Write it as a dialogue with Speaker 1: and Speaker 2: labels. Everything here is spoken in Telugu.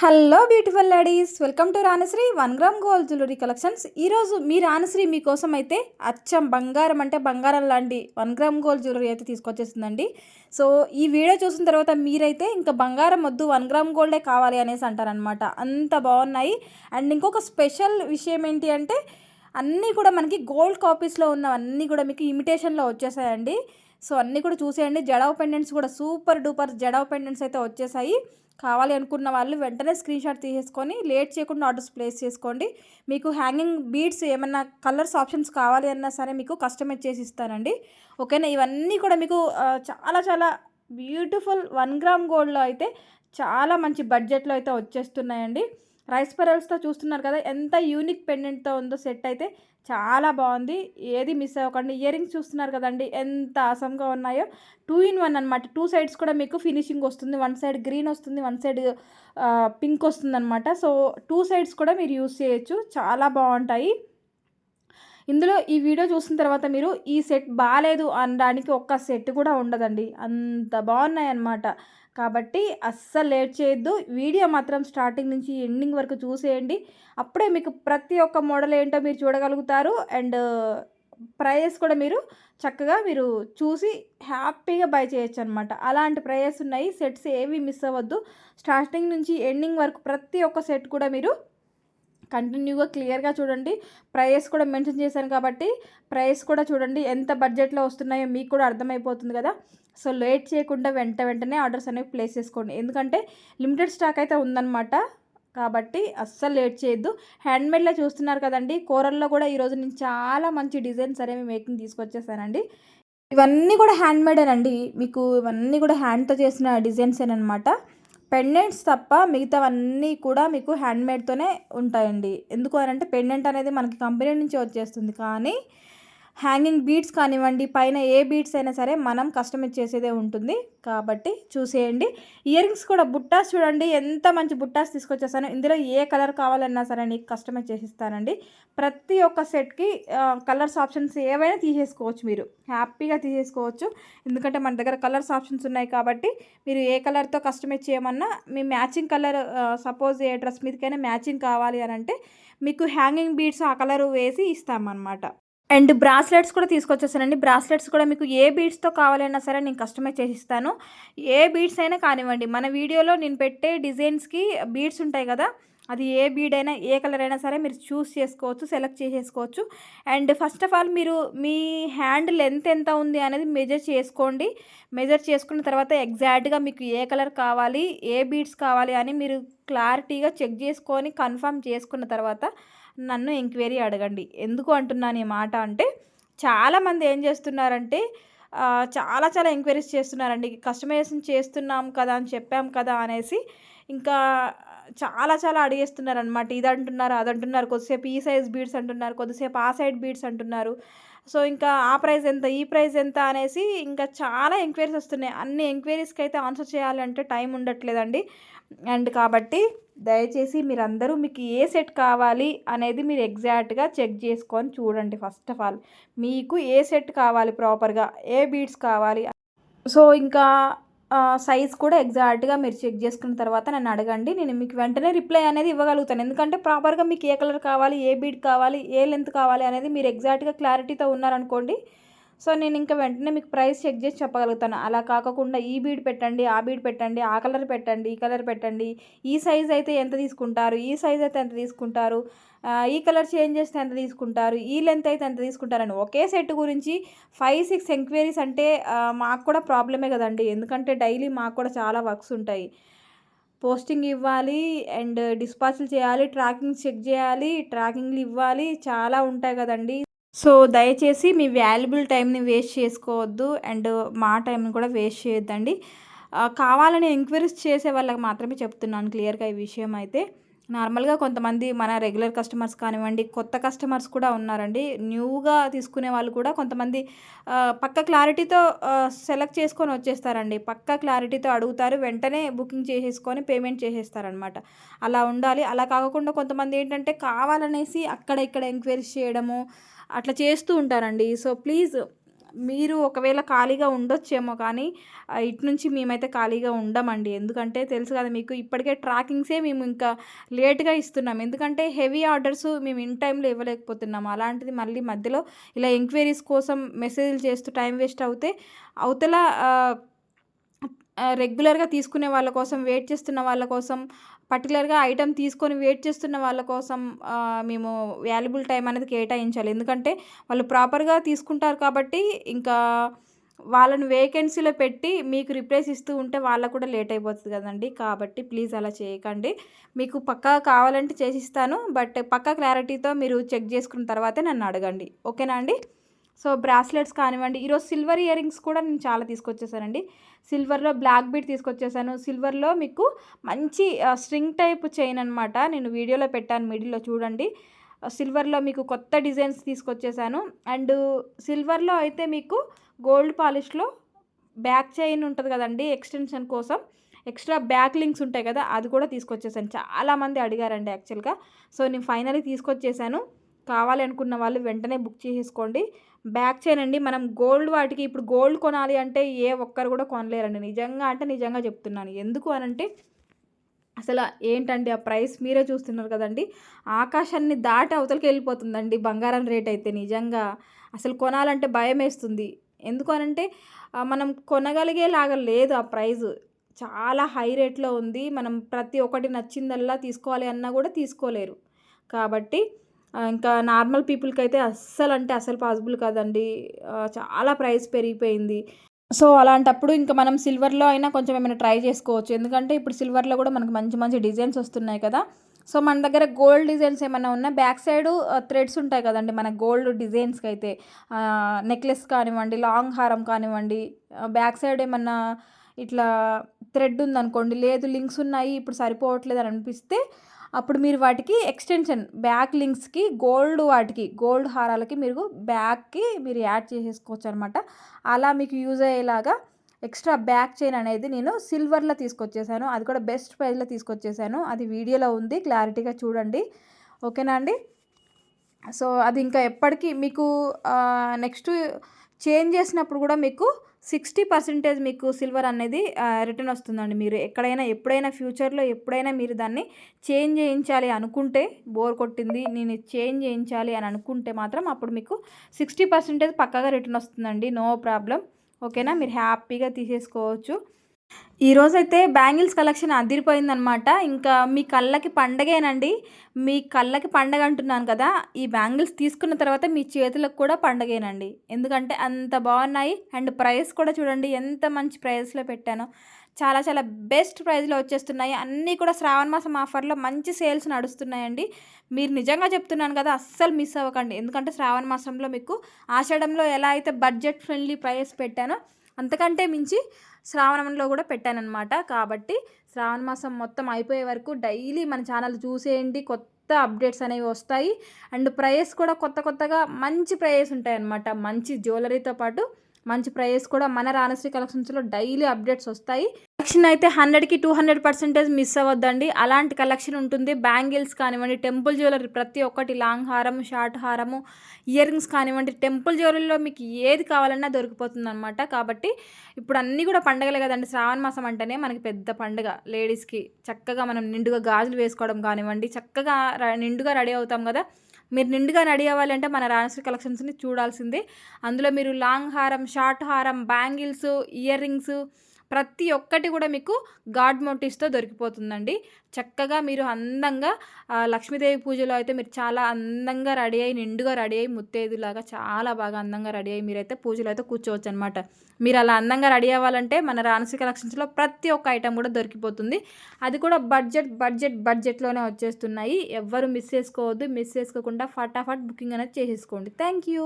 Speaker 1: Hello beautiful ladies welcome to Ranashri one gram gold jewellery collections ఈరోజు మీ రానశ్రీ మీకోసం అయితే అచ్చం బంగారం అంటే బంగారం లాంటి వన్ గ్రామ్ గోల్డ్ జ్యువెలరీ అయితే తీసుకొచ్చేసిందండి. సో ఈ వీడియో చూసిన తర్వాత మీరైతే ఇంకా బంగారం వద్దు వన్ గ్రామ్ గోల్డే కావాలి అనేసి అంటారనమాట అంత బాగున్నాయి. అండ్ ఇంకొక స్పెషల్ విషయం ఏంటి అంటే అన్నీ కూడా మనకి గోల్డ్ కాపీస్లో ఉన్నవన్నీ కూడా మీకు ఇమిటేషన్లో వచ్చేసాయండి. సో అన్నీ కూడా చూసేయండి. జడావ్ పెండెంట్స్ కూడా సూపర్ డూపర్ జడావ్ పెండెంట్స్ అయితే వచ్చేసాయి. కావాలి అనుకున్న వాళ్ళు వెంటనే స్క్రీన్ షాట్ తీసేసుకొని లేట్ చేయకుండా ఆర్డర్స్ ప్లేస్ చేసుకోండి. మీకు హ్యాంగింగ్ బీడ్స్ ఏమన్నా కలర్స్ ఆప్షన్స్ కావాలి అన్నా సరే మీకు కస్టమైజ్ చేసి ఇస్తానండి. ఓకేనా? ఇవన్నీ కూడా మీకు చాలా చాలా బ్యూటిఫుల్ వన్ గ్రామ్ గోల్డ్లో అయితే చాలా మంచి బడ్జెట్లో అయితే వచ్చేస్తున్నాయండి. రైస్ పెరల్స్తో చూస్తున్నారు కదా ఎంత యూనిక్ పెండెంట్తో ఉందో సెట్ అయితే. చాలా బాగుంది. ఏది మిస్ అవ్వకండి. ఇయర్ రింగ్స్ చూస్తున్నారు కదండి ఎంత ఆసంగా ఉన్నాయో. టూ ఇన్ వన్ అనమాట టూ సైడ్స్ కూడా మీకు ఫినిషింగ్ వస్తుంది. వన్ సైడ్ గ్రీన్ వస్తుంది వన్ సైడ్ పింక్ వస్తుంది అనమాట సో టూ సైడ్స్ కూడా మీరు యూస్ చేయొచ్చు. చాలా బాగుంటాయి. ఇందులో ఈ వీడియో చూసిన తర్వాత మీరు ఈ సెట్ బాగాలేదు అనడానికి ఒక్క సెట్ కూడా ఉండదండి. అంత బాగున్నాయి అన్నమాట కాబట్టి అస్సలు లేట్ చేయొద్దు. వీడియో మాత్రం స్టార్టింగ్ నుంచి ఎండింగ్ వరకు చూసేయండి. అప్పుడే మీకు ప్రతి ఒక్క మోడల్ ఏంటో మీరు చూడగలుగుతారు. అండ్ ప్రైజెస్ కూడా మీరు చక్కగా మీరు చూసి హ్యాపీగా బై చేయొచ్చు అనమాట అలాంటి ప్రైజెస్ ఉన్నాయి. సెట్స్ ఏవి మిస్ అవ్వద్దు. స్టార్టింగ్ నుంచి ఎండింగ్ వరకు ప్రతి ఒక్క సెట్ కూడా మీరు కంటిన్యూగా క్లియర్గా చూడండి. ప్రైస్ కూడా మెన్షన్ చేశాను కాబట్టి ప్రైస్ కూడా చూడండి. ఎంత బడ్జెట్లో వస్తున్నాయో మీకు కూడా అర్థమైపోతుంది కదా. సో లేట్ చేయకుండా వెంట వెంటనే ఆర్డర్స్ అనేవి ప్లేస్ చేసుకోండి. ఎందుకంటే లిమిటెడ్ స్టాక్ అయితే ఉందన్నమాట. కాబట్టి అస్సలు లేట్ చేయొద్దు. హ్యాండ్మేడ్లో చూస్తున్నారు కదండి. కూరల్లో కూడా ఈరోజు నేను చాలా మంచి డిజైన్స్ అనేవి మేకింగ్ తీసుకొచ్చేసానండి. ఇవన్నీ కూడా హ్యాండ్మేడేనండి. మీకు ఇవన్నీ కూడా హ్యాండ్తో చేసిన డిజైన్స్ అనమాట పెండెంట్స్ తప్ప మిగతావన్నీ కూడా మీకు హ్యాండ్మేడ్తోనే ఉంటాయండి. ఎందుకు అని అంటే పెండెంట్ అనేది మనకి కంపెనీ నుంచి వచ్చేస్తుంది. కానీ హ్యాంగింగ్ బీడ్స్ కానివ్వండి పైన ఏ బీడ్స్ అయినా సరే మనం కస్టమైజ్ చేసేదే ఉంటుంది. కాబట్టి చూసేయండి. ఇయర్ రింగ్స్ కూడా బుట్టాస్ చూడండి ఎంత మంచి బుట్టాస్ తీసుకొచ్చేసాను ఇందులో ఏ కలర్ కావాలన్నా సరే నీకు కస్టమైజ్ చేసిస్తానండి. ప్రతి ఒక్క సెట్కి కలర్స్ ఆప్షన్స్ ఏవైనా తీసేసుకోవచ్చు మీరు. హ్యాపీగా తీసేసుకోవచ్చు. ఎందుకంటే మన దగ్గర కలర్స్ ఆప్షన్స్ ఉన్నాయి కాబట్టి మీరు ఏ కలర్తో కస్టమైజ్ చేయమన్నా మీ మ్యాచింగ్ కలర్ సపోజ్ ఏ డ్రెస్ మీదకైనా మ్యాచింగ్ కావాలి అని అంటే మీకు హ్యాంగింగ్ బీడ్స్ ఆ కలర్ వేసి ఇస్తామన్నమాట. అండ్ బ్రాస్లెట్స్ కూడా తీసుకొచ్చేసానండి. బ్రాస్లెట్స్ కూడా మీకు ఏ బీడ్స్తో కావాలన్నా సరే నేను కస్టమైజ్ చేసిస్తాను. ఏ బీడ్స్ అయినా కానివ్వండి మన వీడియోలో నేను పెట్టే డిజైన్స్కి బీడ్స్ ఉంటాయి కదా అది ఏ బీడ్ అయినా ఏ కలర్ అయినా సరే మీరు చూస్ చేసుకోవచ్చు సెలెక్ట్ చేసేసుకోవచ్చు. అండ్ ఫస్ట్ ఆఫ్ ఆల్ మీరు మీ హ్యాండ్ లెంత్ ఎంత ఉంది అనేది మెజర్ చేసుకోండి. మెజర్ చేసుకున్న తర్వాత ఎగ్జాక్ట్గా మీకు ఏ కలర్ కావాలి ఏ బీడ్స్ కావాలి అని మీరు క్లారిటీగా చెక్ చేసుకొని కన్ఫర్మ్ చేసుకున్న తర్వాత నన్ను ఎంక్వైరీ అడగండి. ఎందుకు అంటున్నాను ఈ మాట అంటే చాలామంది ఏం చేస్తున్నారంటే చాలా చాలా ఎంక్వైరీస్ చేస్తున్నారండి. కస్టమైజేషన్ చేస్తున్నాం కదా అని చెప్పాం కదా అనేసి ఇంకా చాలా చాలా అడిగేస్తున్నారు అనమాట ఇది అంటున్నారు అది అంటున్నారు కొద్దిసేపు ఈ సైజ్ బీడ్స్ అంటున్నారు కొద్దిసేపు ఆ సైడ్ బీడ్స్ అంటున్నారు. సో ఇంకా ఆ ప్రైస్ ఎంత ఈ ప్రైస్ ఎంత అనేసి ఇంకా చాలా ఎంక్వైరీస్ వస్తున్నాయి. అన్ని ఎంక్వైరీస్కి అయితే ఆన్సర్ చేయాలంటే టైం ఉండట్లేదండి. అండ్ కాబట్టి దయచేసి మీరందరూ మీకు ఏ సెట్ కావాలి అనేది మీరు ఎగ్జాక్ట్గా చెక్ చేసుకొని చూడండి ఫస్ట్ ఆఫ్ ఆల్. మీకు ఏ సెట్ కావాలి ప్రాపర్గా? ఏ బీడ్స్ కావాలి? సో ఇంకా సైజ్ కూడా ఎగ్జాక్ట్గా మీరు చెక్ చేసుకున్న తర్వాత నన్ను అడగండి. నేను మీకు వెంటనే రిప్లై అనేది ఇవ్వగలుగుతాను. ఎందుకంటే ప్రాపర్గా మీకు ఏ కలర్ కావాలి ఏ బీడ్ కావాలి ఏ లెంత్ కావాలి అనేది మీరు ఎగ్జాక్ట్గా క్లారిటీతో ఉన్నారనుకోండి సో నేను ఇంకా వెంటనే మీకు ప్రైస్ చెక్ చేసి చెప్పగలుగుతాను. అలా కాకుండా ఈ బీడ్ పెట్టండి ఆ బీడ్ పెట్టండి ఆ కలర్ పెట్టండి ఈ కలర్ పెట్టండి. ఈ సైజ్ అయితే ఎంత తీసుకుంటారు? ఈ సైజ్ అయితే ఎంత తీసుకుంటారు? ఈ కలర్ చేంజ్ చేస్తే ఎంత తీసుకుంటారు? ఈ లెంత్ అయితే ఎంత తీసుకుంటారని ఒకే సెట్ గురించి ఫైవ్ సిక్స్ ఎంక్వైరీస్ అంటే మాకు కూడా ప్రాబ్లమే కదండి. ఎందుకంటే డైలీ మాకు కూడా చాలా వర్క్స్ ఉంటాయి. పోస్టింగ్ ఇవ్వాలి అండ్ డిస్పాచ్లు చేయాలి ట్రాకింగ్ చెక్ చేయాలి ట్రాకింగ్లు ఇవ్వాలి చాలా ఉంటాయి కదండి. సో దయచేసి మీ వాల్యుబుల్ టైంని వేస్ట్ చేసుకోవద్దు అండ్ మా టైంని కూడా వేస్ట్ చేయొద్దండి. కావాలని ఎంక్వైరీస్ చేసే వాళ్ళకి మాత్రమే చెప్తున్నాను క్లియర్గా ఈ విషయం అయితే. నార్మల్గా కొంతమంది మన రెగ్యులర్ కస్టమర్స్ కానివ్వండి కొత్త కస్టమర్స్ కూడా ఉన్నారండి. న్యూగా తీసుకునే వాళ్ళు కూడా కొంతమంది పక్క క్లారిటీతో సెలెక్ట్ చేసుకొని వచ్చేస్తారండి. పక్క క్లారిటీతో అడుగుతారు వెంటనే బుకింగ్ చేసేసుకొని పేమెంట్ చేసేస్తారనమాట అలా ఉండాలి. అలా కాకుండా కొంతమంది ఏంటంటే కావాలనేసి అక్కడ ఇక్కడ ఎంక్వైరీస్ చేయడము అట్లా చేస్తూ ఉంటారండి. సో ప్లీజ్ మీరు ఒకవేళ ఖాళీగా ఉండొచ్చేమో కానీ ఇటు నుంచి మేమైతే ఖాళీగా ఉండమండి. ఎందుకంటే తెలుసు కదా మీకు ఇప్పటికే ట్రాకింగ్సే మేము ఇంకా లేట్గా ఇస్తున్నాం. ఎందుకంటే హెవీ ఆర్డర్స్ మేము ఇన్ టైంలో ఇవ్వలేకపోతున్నాం. అలాంటిది మళ్ళీ మధ్యలో ఇలా ఎంక్వైరీస్ కోసం మెసేజ్లు చేస్తూ టైం వేస్ట్ అవుతే అవతల రెగ్యులర్గా తీసుకునే వాళ్ళ కోసం వెయిట్ చేస్తున్న వాళ్ళ కోసం పర్టికులర్గా ఐటెం తీసుకొని వెయిట్ చేస్తున్న వాళ్ళ కోసం మేము వాల్యుబుల్ టైం అనేది కేటాయించాలి. ఎందుకంటే వాళ్ళు ప్రాపర్గా తీసుకుంటారు కాబట్టి ఇంకా వాళ్ళని వేకెన్సీలో పెట్టి మీకు రిప్లేస్ ఇస్తూ ఉంటే వాళ్ళకు కూడా లేట్ అయిపోతుంది కదండి. కాబట్టి ప్లీజ్ అలా చేయకండి. మీకు పక్కా కావాలంటే చేసిస్తాను బట్ పక్కా క్లారిటీతో మీరు చెక్ చేసుకున్న తర్వాతే నన్ను అడగండి. ఓకేనా అండి? సో బ్రాస్లెట్స్ కానివ్వండి ఈరోజు సిల్వర్ ఇయర్ రింగ్స్ కూడా నేను చాలా తీసుకొచ్చేసానండి. సిల్వర్లో బ్లాక్ బీట్ తీసుకొచ్చేసాను. సిల్వర్లో మీకు మంచి స్ట్రింగ్ టైప్ చైన్ అనమాట నేను వీడియోలో పెట్టాను మిడిల్లో చూడండి. సిల్వర్లో మీకు కొత్త డిజైన్స్ తీసుకొచ్చేసాను. అండ్ సిల్వర్లో అయితే మీకు గోల్డ్ పాలిష్లో బ్యాక్ చైన్ ఉంటుంది కదండి ఎక్స్టెన్షన్ కోసం. ఎక్స్ట్రా బ్యాక్ లింక్స్ ఉంటాయి కదా అది కూడా తీసుకొచ్చేసాను. చాలామంది అడిగారండి యాక్చువల్గా. సో నేను ఫైనల్లీ తీసుకొచ్చేసాను. కావాలి అనుకున్న వాళ్ళు వెంటనే బుక్ చేసేసుకోండి. బ్యాక్ చైన్ అండి. మనం గోల్డ్ వాటికి ఇప్పుడు గోల్డ్ కొనాలి అంటే ఏ ఒక్కరు కూడా కొనలేరండి. నిజంగా అంటే నిజంగా చెప్తున్నాను. ఎందుకు అనంటే అసలు ఏంటండి? ఆ ప్రైస్ మీరే చూస్తున్నారు కదండి. ఆకాశాన్ని దాటి అవతలకి వెళ్ళిపోతుందండి బంగారం రేట్ అయితే నిజంగా. అసలు కొనాలంటే భయం వేస్తుంది. ఎందుకు అనంటే మనం కొనగలిగేలాగా లేదు ఆ ప్రైస్. చాలా హై రేట్లో ఉంది. మనం ప్రతి ఒక్కటి నచ్చిందల్లా తీసుకోవాలి అన్నా కూడా తీసుకోలేరు. కాబట్టి ఇంకా నార్మల్ పీపుల్కి అయితే అస్సలు అంటే అస్సలు పాసిబుల్ కాదండి. చాలా ప్రైస్ పెరిగిపోయింది. సో అలాంటప్పుడు ఇంకా మనం సిల్వర్లో అయినా కొంచెం ఏమైనా ట్రై చేసుకోవచ్చు. ఎందుకంటే ఇప్పుడు సిల్వర్లో కూడా మనకు మంచి మంచి డిజైన్స్ వస్తున్నాయి కదా. సో మన దగ్గర గోల్డ్ డిజైన్స్ ఏమైనా ఉన్నా బ్యాక్ సైడ్ థ్రెడ్స్ ఉంటాయి కదండి మన గోల్డ్ డిజైన్స్కి అయితే నెక్లెస్ కానివ్వండి లాంగ్ హారం కానివ్వండి బ్యాక్ సైడ్ ఏమన్నా ఇట్లా థ్రెడ్ ఉందనుకోండి లేదు లింక్స్ ఉన్నాయి ఇప్పుడు సరిపోవట్లేదు అని అనిపిస్తే అప్పుడు మీరు వాటికి ఎక్స్టెన్షన్ బ్యాక్ లింక్స్కి గోల్డ్ వాటికి గోల్డ్ హారాలకి మీరు బ్యాక్కి మీరు యాడ్ చేసేసుకోవచ్చు అనమాట అలా మీకు యూజ్ అయ్యేలాగా ఎక్స్ట్రా బ్యాక్ చైన్ అనేది నేను సిల్వర్లో తీసుకొచ్చేసాను. అది కూడా బెస్ట్ ప్రైజ్లో తీసుకొచ్చేసాను. అది వీడియోలో ఉంది క్లారిటీగా చూడండి. ఓకేనా అండి? సో అది ఇంకా ఎప్పటికీ మీకు నెక్స్ట్ చేంజ్ చేసినప్పుడు కూడా మీకు సిక్స్టీ పర్సెంటేజ్ మీకు సిల్వర్ అనేది రిటర్న్ వస్తుందండి. మీరు ఎక్కడైనా ఎప్పుడైనా ఫ్యూచర్లో ఎప్పుడైనా మీరు దాన్ని చేంజ్ చేయించాలి అనుకుంటే బోర్ కొట్టింది నేను చేంజ్ చేయించాలి అని అనుకుంటే మాత్రం అప్పుడు మీకు సిక్స్టీ పర్సెంటేజ్ పక్కగా రిటర్న్ వస్తుందండి. No problem. ఓకేనా? మీరు హ్యాపీగా తీసేసుకోవచ్చు. ఈరోజైతే బ్యాంగిల్స్ కలెక్షన్ అదిరిపోయిందనమాట ఇంకా మీ కళ్ళకి పండగేనండి. మీ కళ్ళకి పండగ అంటున్నాను కదా ఈ బ్యాంగిల్స్ తీసుకున్న తర్వాత మీ చేతులకు కూడా పండగేనండి. ఎందుకంటే అంత బాగున్నాయి. అండ్ ప్రైస్ కూడా చూడండి ఎంత మంచి ప్రైస్లో పెట్టానో. చాలా చాలా బెస్ట్ ప్రైస్లో వచ్చేస్తున్నాయి. అన్నీ కూడా శ్రావణ మాసం ఆఫర్లో మంచి సేల్స్ నడుస్తున్నాయండి. మీరు నిజంగా చెప్తున్నాను కదా అస్సలు మిస్ అవ్వకండి. ఎందుకంటే శ్రావణ మాసంలో మీకు ఆషాఢంలో ఎలా అయితే బడ్జెట్ ఫ్రెండ్లీ ప్రైస్ పెట్టానో అంతకంటే మించి శ్రావణంలో కూడా పెట్టానన్నమాట. కాబట్టి శ్రావణ మాసం మొత్తం అయిపోయే వరకు డైలీ మన ఛానల్ చూసేయండి. కొత్త అప్డేట్స్ అనేవి వస్తాయి. అండ్ ప్రైస్ కూడా కొత్త కొత్తగా మంచి ప్రైస్ ఉంటాయి అన్నమాట మంచి జ్యువెలరీతో పాటు మంచి ప్రైజెస్ కూడా మన రాణశ్రీ కలెక్షన్స్లో డైలీ అప్డేట్స్ వస్తాయి. కలెక్షన్ అయితే హండ్రెడ్కి టూ హండ్రెడ్ పర్సెంటేజ్ మిస్ అవ్వద్దండి. అలాంటి కలెక్షన్ ఉంటుంది. బ్యాంగిల్స్ కానివ్వండి టెంపుల్ జ్యువెలరీ ప్రతి ఒక్కటి లాంగ్ హారం షార్ట్ హారము ఇయర్ రింగ్స్ కానివ్వండి టెంపుల్ జ్యువెలరీలో మీకు ఏది కావాలన్నా దొరికిపోతుంది అనమాట కాబట్టి ఇప్పుడు అన్నీ కూడా పండగలే కదండి. శ్రావణ మాసం అంటేనే మనకి పెద్ద పండుగ. లేడీస్కి చక్కగా మనం నిండుగా గాజులు వేసుకోవడం కానివ్వండి చక్కగా నిండుగా రెడీ అవుతాం కదా. మీరు నిండుగా రెడీ అవ్వాలంటే మన రాణశ్రీ కలెక్షన్స్ని చూడాల్సిందే. అందులో మీరు లాంగ్ హారం షార్ట్ హారం బ్యాంగిల్స్ ఇయర్ రింగ్స్ ప్రతి ఒక్కటి కూడా మీకు గాడ్ మోటివ్స్తో దొరికిపోతుందండి. చక్కగా మీరు అందంగా లక్ష్మీదేవి పూజలో అయితే మీరు చాలా అందంగా రెడీ అయ్యి నిండుగా రెడీ అయ్యి ముత్తేదులాగా చాలా బాగా అందంగా రెడీ అయ్యి మీరైతే పూజలో అయితే కూర్చోవచ్చు అనమాట మీరు అలా అందంగా రెడీ అవ్వాలంటే మన రానసి కలెక్షన్స్లో ప్రతి ఒక్క ఐటెం కూడా దొరికిపోతుంది. అది కూడా బడ్జెట్ బడ్జెట్ బడ్జెట్లోనే వచ్చేస్తున్నాయి. ఎవ్వరు మిస్ చేసుకోవద్దు. మిస్ చేసుకోకుండా ఫటాఫట్ బుకింగ్ అనేది చేసేసుకోండి. Thank you.